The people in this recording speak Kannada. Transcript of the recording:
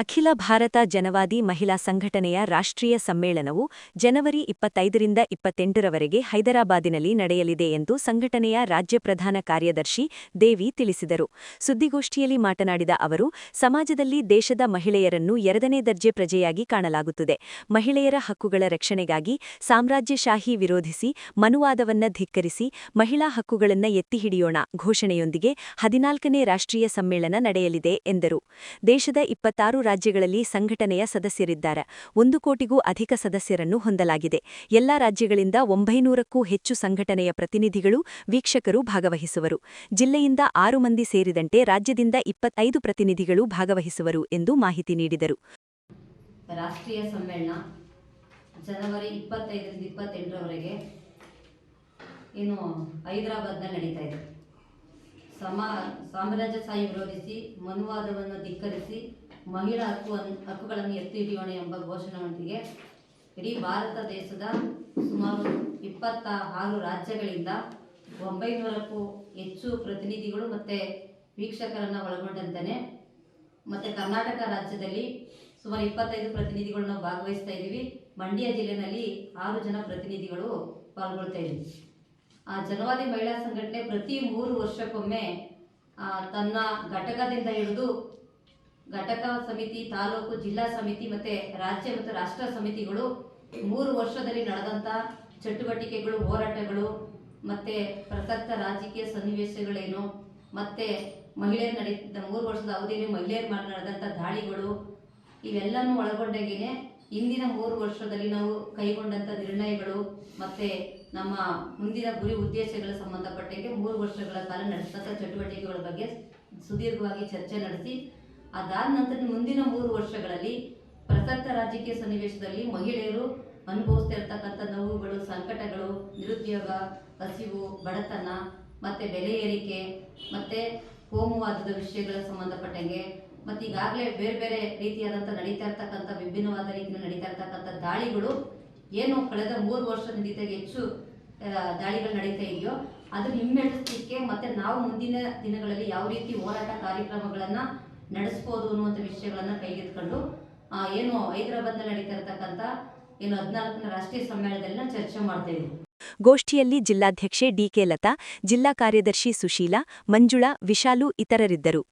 ಅಖಿಲ ಭಾರತ ಜನವಾದಿ ಮಹಿಳಾ ಸಂಘಟನೆಯ ರಾಷ್ಟ್ರೀಯ ಸಮ್ಮೇಳನವು ಜನವರಿ ಇಪ್ಪತ್ತೈದರಿಂದ ಇಪ್ಪತ್ತೆಂಟರವರೆಗೆ ಹೈದರಾಬಾದಿನಲ್ಲಿ ನಡೆಯಲಿದೆ ಎಂದು ಸಂಘಟನೆಯ ರಾಜ್ಯ ಪ್ರಧಾನ ಕಾರ್ಯದರ್ಶಿ ದೇವಿ ತಿಳಿಸಿದರು. ಸುದ್ದಿಗೋಷ್ಠಿಯಲ್ಲಿ ಮಾತನಾಡಿದ ಅವರು, ಸಮಾಜದಲ್ಲಿ ದೇಶದ ಮಹಿಳೆಯರನ್ನು ಎರಡನೇ ದರ್ಜೆ ಪ್ರಜೆಯಾಗಿ ಕಾಣಲಾಗುತ್ತದೆ. ಮಹಿಳೆಯರ ಹಕ್ಕುಗಳ ರಕ್ಷಣೆಗಾಗಿ ಸಾಮ್ರಾಜ್ಯಶಾಹಿ ವಿರೋಧಿಸಿ, ಮನುವಾದವನ್ನ ಧಿಕ್ಕರಿಸಿ, ಮಹಿಳಾ ಹಕ್ಕುಗಳನ್ನ ಎತ್ತಿಹಿಡಿಯೋಣ ಘೋಷಣೆಯೊಂದಿಗೆ ಹದಿನಾಲ್ಕನೇ ರಾಷ್ಟ್ರೀಯ ಸಮ್ಮೇಳನ ನಡೆಯಲಿದೆ ಎಂದರು. ದೇಶದ ಇಪ್ಪತ್ತಾರು ರಾಜ್ಯಗಳಲ್ಲಿ ಸಂಘಟನೆಯ ಸದಸ್ಯರಿದ್ದಾರೆ. ಒಂದು ಕೋಟಿಗೂ ಅಧಿಕ ಸದಸ್ಯರನ್ನು ಹೊಂದಲಾಗಿದೆ. ಎಲ್ಲಾ ರಾಜ್ಯಗಳಿಂದ ಒಂಬೈನೂರಕ್ಕೂ ಹೆಚ್ಚು ಸಂಘಟನೆಯ ಪ್ರತಿನಿಧಿಗಳು, ವೀಕ್ಷಕರು ಭಾಗವಹಿಸುವರು. ಜಿಲ್ಲೆಯಿಂದ ಆರು ಮಂದಿ ಸೇರಿದಂತೆ ರಾಜ್ಯದಿಂದ ಇಪ್ಪತ್ತೈದು ಪ್ರತಿನಿಧಿಗಳು ಭಾಗವಹಿಸುವರು ಎಂದು ಮಾಹಿತಿ ನೀಡಿದರು. ರಾಷ್ಟ್ರೀಯ ಸಮ್ಮೇಳನ ಜನವರಿ ಇಪ್ಪತ್ತೈದರಿಂದ ಇಪ್ಪತ್ತೆಂಟರವರೆಗೆ ಏನು ಹೈದರಾಬಾದ್ನಲ್ಲಿ ನಡೀತಾ ಇದೆ. ಸಮ ಸಾಮ್ರಾಜ್ಯಶಾಹಿ ವಿರೋಧಿಸಿ ಮನುವಾದವನ್ನು ಧಿಕ್ಕರಿಸಿ ಮಹಿಳಾ ಹಕ್ಕು ಹಕ್ಕುಗಳನ್ನು ಎತ್ತಿ ಹಿಡಿಯೋಣ ಎಂಬ ಘೋಷಣೆಯೊಂದಿಗೆ ಇಡೀ ಭಾರತ ದೇಶದ ಸುಮಾರು ಇಪ್ಪತ್ತ ಆರು ರಾಜ್ಯಗಳಿಂದ ಒಂಬೈನೂರಕ್ಕೂ ಹೆಚ್ಚು ಪ್ರತಿನಿಧಿಗಳು ಮತ್ತು ವೀಕ್ಷಕರನ್ನು ಒಳಗೊಂಡಂತೆ ಮತ್ತು ಕರ್ನಾಟಕ ರಾಜ್ಯದಲ್ಲಿ ಸುಮಾರು ಇಪ್ಪತ್ತೈದು ಪ್ರತಿನಿಧಿಗಳು ನಾವು ಭಾಗವಹಿಸ್ತಾ ಇದ್ದೀವಿ. ಮಂಡ್ಯ ಜಿಲ್ಲೆಯಲ್ಲಿ ಆರು ಜನ ಪ್ರತಿನಿಧಿಗಳು ಪಾಲ್ಗೊಳ್ತಾ ಇದ್ದೀವಿ. ಆ ಜನವಾದಿ ಮಹಿಳಾ ಸಂಘಟನೆ ಪ್ರತಿ ಮೂರು ವರ್ಷಕ್ಕೊಮ್ಮೆ ತನ್ನ ಘಟಕದಿಂದ ಹಿಡಿದು ಘಟಕ ಸಮಿತಿ, ತಾಲೂಕು, ಜಿಲ್ಲಾ ಸಮಿತಿ ಮತ್ತೆ ರಾಜ್ಯ ಮತ್ತು ರಾಷ್ಟ್ರ ಸಮಿತಿಗಳು ಮೂರು ವರ್ಷದಲ್ಲಿ ನಡೆದಂಥ ಚಟುವಟಿಕೆಗಳು, ಹೋರಾಟಗಳು ಮತ್ತೆ ಪ್ರಸಕ್ತ ರಾಜಕೀಯ ಸನ್ನಿವೇಶಗಳೇನು ಮತ್ತೆ ಮಹಿಳೆಯರು ನಡೆದ ಮೂರು ವರ್ಷದ ಅವಧಿಯಲ್ಲಿ ಮಹಿಳೆಯರು ನಡೆದಂಥ ದಾಳಿಗಳು ಇವೆಲ್ಲನೂ ಒಳಗೊಂಡಾಗೇನೆ ಇಂದಿನ ಮೂರು ವರ್ಷದಲ್ಲಿ ನಾವು ಕೈಗೊಂಡಂಥ ನಿರ್ಣಯಗಳು ಮತ್ತೆ ನಮ್ಮ ಮುಂದಿನ ಗುರಿ ಉದ್ದೇಶಗಳ ಸಂಬಂಧಪಟ್ಟಂಗೆ ಮೂರು ವರ್ಷಗಳ ಕಾಲ ನಡೆಸಿದಂಥ ಚಟುವಟಿಕೆಗಳ ಬಗ್ಗೆ ಸುದೀರ್ಘವಾಗಿ ಚರ್ಚೆ ನಡೆಸಿ ಅದಾದ ನಂತರ ಮುಂದಿನ ಮೂರು ವರ್ಷಗಳಲ್ಲಿ ಪ್ರಸಕ್ತ ರಾಜಕೀಯ ಸನ್ನಿವೇಶದಲ್ಲಿ ಮಹಿಳೆಯರು ಅನುಭವಿಸ್ತಾ ನೋವುಗಳು ಸಂಕಟಗಳು ನಿರುದ್ಯೋಗ ಹಸಿವು ಬಡತನ ಮತ್ತು ಬೆಲೆ ಏರಿಕೆ ಮತ್ತು ಕೋಮುವಾದದ ವಿಷಯಗಳ ಸಂಬಂಧಪಟ್ಟಂಗೆ ಮತ್ತು ಈಗಾಗಲೇ ಬೇರೆ ಬೇರೆ ರೀತಿಯಾದಂಥ ನಡೀತಾ ಇರ್ತಕ್ಕಂಥ ವಿಭಿನ್ನವಾದ ರೀತಿಯಲ್ಲಿ ನಡೀತಾ ಇರ್ತಕ್ಕಂಥ ದಾಳಿಗಳು ಏನು ಕಳೆದ ಮೂರು ವರ್ಷದಿಂದ ಹೆಚ್ಚು ಆ, ದಾಳಿಗಳು ನಡೀತಾ ಇದೆಯೋ ಅದು ಹಿಮ್ಮೆಟ್ಟಿಸಲಿಕ್ಕೆ ಮತ್ತು ನಾವು ಮುಂದಿನ ದಿನಗಳಲ್ಲಿ ಯಾವ ರೀತಿ ಹೋರಾಟ ಕಾರ್ಯಕ್ರಮಗಳನ್ನ ನಡೆಸ್ಬೋದು ಅನ್ನುವಂಥ ವಿಷಯಗಳನ್ನು ಕೈಗೆತ್ಕೊಂಡು ಏನು ಹೈದರಾಬಾದ್ನಲ್ಲಿ ನಡೀತಾ ಇರತಕ್ಕಂಥ ಏನು ಹದಿನಾಲ್ಕನೇ ರಾಷ್ಟ್ರೀಯ ಸಮ್ಮೇಳನದಲ್ಲಿ ಚರ್ಚೆ ಮಾಡ್ತಾ ಇದ್ದೀವಿ ಗೋಷ್ಠಿಯಲ್ಲಿ ಜಿಲ್ಲಾಧ್ಯಕ್ಷೆ ಡಿಕೆ ಲತಾ, ಜಿಲ್ಲಾ ಕಾರ್ಯದರ್ಶಿ ಸುಶೀಲಾ, ಮಂಜುಳಾ, ವಿಶಾಲು ಇತರರಿದ್ದರು.